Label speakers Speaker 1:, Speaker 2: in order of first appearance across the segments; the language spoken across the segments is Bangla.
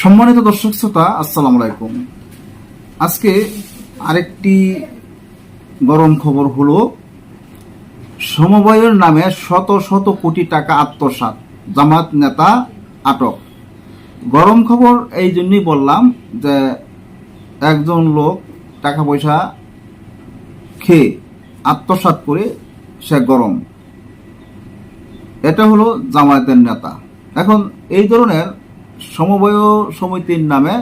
Speaker 1: সম্মানিত দর্শক শ্রোতা, আসসালামু আলাইকুম। আজকে আরেকটি গরম খবর হলো, সমবায়ের নামে শত শত কোটি টাকা আত্মসাৎ, জামাত নেতা আটক। গরম খবর এই জন্যই বললাম যে, একজন লোক টাকা পয়সা খেয়ে আত্মসাৎ করে সে গরম। এটা হলো জামায়াতের নেতা। এখন এই ধরনের সমবায় সমিতির নামে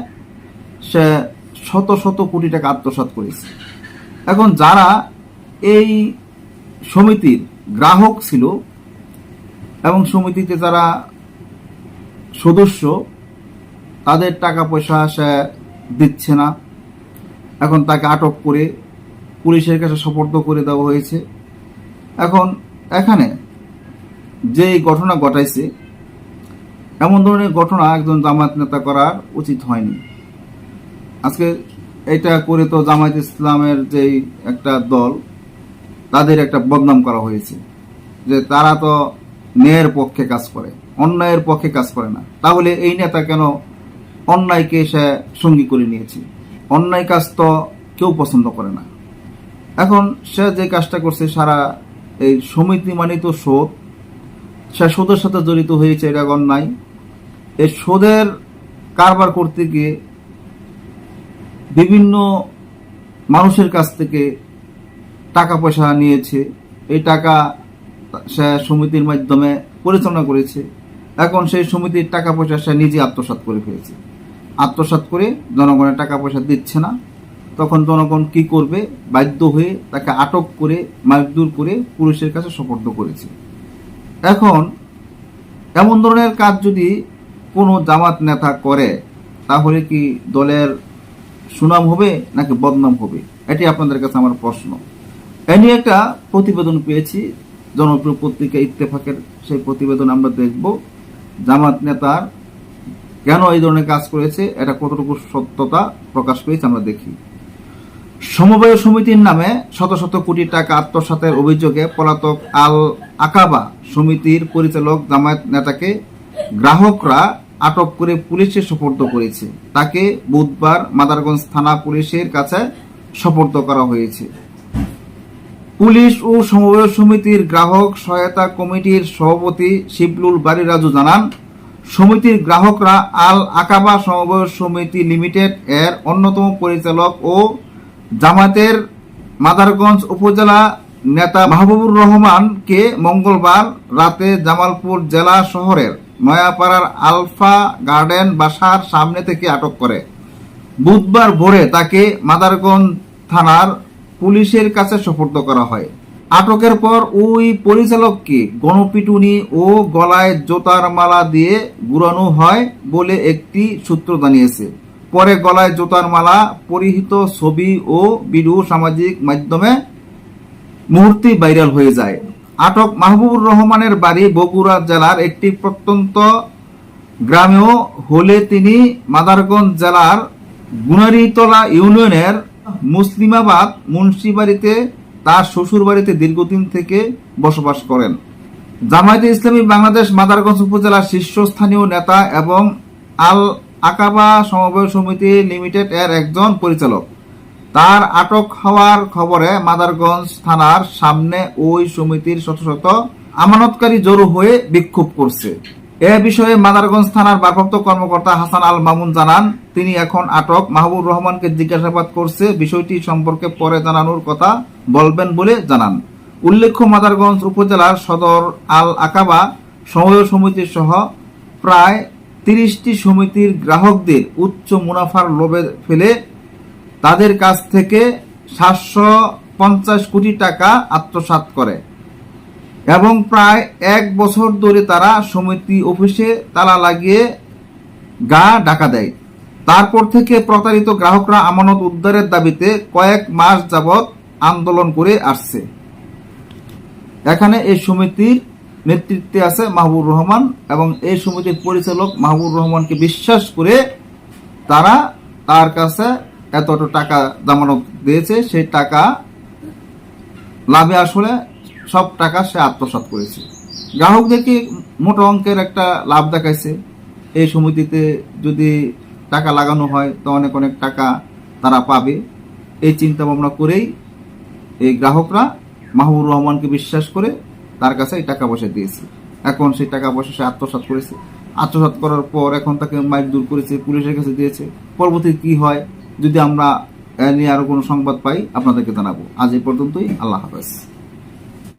Speaker 1: সে শত শত কোটি টাকা আত্মসাৎ করেছে। এখন যারা এই সমিতির গ্রাহক ছিল এবং সমিতিতে যারা সদস্য, তাদের টাকা পয়সা সে দিচ্ছে না। এখন তাকে আটক করে পুলিশের কাছে সোপর্দ করে দেওয়া হয়েছে। এখন এখানে যে ঘটনা ঘটাইছে এমন ধরনের ঘটনা একজন জামায়াত নেতা করা উচিত হয়নি। আজকে এটা করে তো জামায়াত ইসলামের যে একটা দল, তাদের একটা বদনাম করা হয়েছে। যে তারা তো ন্যায়ের পক্ষে কাজ করে, অন্যায়ের পক্ষে কাজ করে না। তাহলে এই নেতা কেন অন্যায়কে সে সঙ্গী করে নিয়েছে? অন্যায় কাজ তো কেউ পছন্দ করে না। এখন সে যে কাজটা করছে, সারা এই সমিতি মানিত শোধ সে সুদের সাথে জড়িত হয়েছে, এটা অন্যায় এই সুদের কারবার করতে গিয়ে বিভিন্ন মানুষের কাছ থেকে টাকা পয়সা নিয়েছে। এই টাকা সে সমিতির মাধ্যমে পরিচালনা করেছে। এখন সেই সমিতির টাকা পয়সা সে নিজে আত্মসাৎ করে ফেলেছে। আত্মসাৎ করে জনগণের টাকা পয়সা দিচ্ছে না। তখন জনগণ কি করবে? বাধ্য হয়ে তাকে আটক করে মারদুর করে পুলিশের কাছে সোপর্দ করেছে। এখন এমন ধরনের কাজ যদি কোনো জামাত নেতা করে, তাহলে কি দলের সুনাম হবে নাকি বদনাম হবে? এটি আপনাদের কাছে আমার প্রশ্ন। এ নিয়ে একটা প্রতিবেদন পেয়েছি, জনপ্রিয় পত্রিকা ইত্তেফাকের সেই প্রতিবেদন আমরা দেখব। জামাত নেতার কেন এই ধরনের কাজ করেছে, এটা কতটুকু সত্যতা প্রকাশ পেয়েছে আমরা দেখি। সমবায় সমিতির নামে শত শত কোটি টাকা আত্মসাতের অভিযোগে পলাতক আল আকাবা সমিতির পরিচালক জামায়াত নেতাকে গ্রাহকরা আটক করে পুলিশে সোপর্দ করেছে। তাকে বুধবার মাদারগঞ্জ থানা পুলিশের কাছে সোপর্দ করা হয়েছে। পুলিশ ও সমবায় সমিতির গ্রাহক সহায়তা কমিটির সভাপতি শিবলুল বাড়ি রাজু জানান, সমিতির গ্রাহকরা আল আকাবা সমবায় সমিতি লিমিটেড এর অন্যতম পরিচালক ও জামাতের মাদারগঞ্জ উপজেলা নেতা মাহবুবুর রহমানকে মঙ্গলবার রাতে জামালপুর জেলা শহরের নয়াপাড়ার আলফা গার্ডেন বাসার সামনে থেকে আটক করে। বুধবার ভোরে তাকে মাদারগঞ্জ থানার পুলিশের কাছে সোপর্দ করা হয়। আটকের পর ওই পরিচালককে গণপিটুনি ও গলায় জোতার মালা দিয়ে গুড়ানো হয় বলে একটি সূত্র জানিয়েছে। পরে গলায় জোতার মালা, পরিহিত ছবি ও ভিডিও সামাজিক মাধ্যমে মুহূর্তে ভাইরাল হয়ে যায়। আটক মাহবুবুর রহমানের বাড়ি বগুড়া জেলার একটি প্রত্যন্ত গ্রামেও হলে তিনি মাদারগঞ্জ জেলার গুনারিতলা ইউনিয়নের মুসলিমাবাদ মুন্সিবাড়িতে তার শ্বশুর বাড়িতে দীর্ঘদিন থেকে বসবাস করেন। জামায়াতে ইসলামী বাংলাদেশ মাদারগঞ্জ উপজেলার শীর্ষস্থানীয় নেতা এবং আল আকাবা সমবায় সমিতি লিমিটেড এর একজন পরিচালক। তার আটক হওয়ার খবরে মাদারগঞ্জ থানার সামনে ওই সমিতির শত শত আমানতকারী জড়ো হয়ে বিক্ষোভ করছে। এ বিষয়ে মাদারগঞ্জ থানার ভারপ্রাপ্ত কর্মকর্তা হাসান আল মামুন জানান, তিনি এখন আটক। মাহবুব রহমানকে জিজ্ঞাসাবাদ করছে, বিষয়টি সম্পর্কে পরে জানানোর কথা বলবেন বলে জানান। উল্লেখ্য, মাদারগঞ্জ উপজেলার সদর আল আকাবা সমবায় সমিতি সহ প্রায় তিরিশটি সমিতির গ্রাহকদের উচ্চ মুনাফার লোভে ফেলে তাদের কাছ থেকে সাতশো পঞ্চাশ কোটি টাকা আত্মসাৎ করে। এবং প্রায় এক বছর ধরে তারা সমিতি অফিসে তালা লাগিয়ে গা ডাকা দেয়। তারপর থেকে প্রতারিত গ্রাহকরা আমানত উদ্ধারের দাবিতে কয়েক মাস যাবৎ আন্দোলন করে আসছে। এখানে এই সমিতির নেতৃত্বে আছে মাহবুব রহমান এবং এই সমিতির পরিচালক মাহবুব রহমানকে বিশ্বাস করে তারা তার কাছে এতটা টাকা জামানত দিয়েছে, সেই টাকা লাভে আসলে সব টাকা সে আত্মসাৎ করেছে। গ্রাহকদেরকে মোটা অঙ্কের একটা লাভ দেখাইছে? এই সমিতিতে যদি টাকা লাগানো হয়, তো অনেক অনেক টাকা তারা পাবে। এই চিন্তা ভাবনা করেই এই গ্রাহকরা মাহবুবুর রহমানকে বিশ্বাস করে তার কাছে এই টাকা পয়সা দিয়েছে। এখন সেই টাকা পয়সা সে আত্মসাত করেছে। আত্মসাত করার পর এখন তাকে মাইক দূর করেছে, পুলিশের কাছে দিয়েছে। পরবর্তী কি হয়, যদি আমরা নিয়ে আরও কোনো সংবাদ পাই, আপনাদেরকে জানাব। আজ এই পর্যন্তই, আল্লাহ হাফেজ।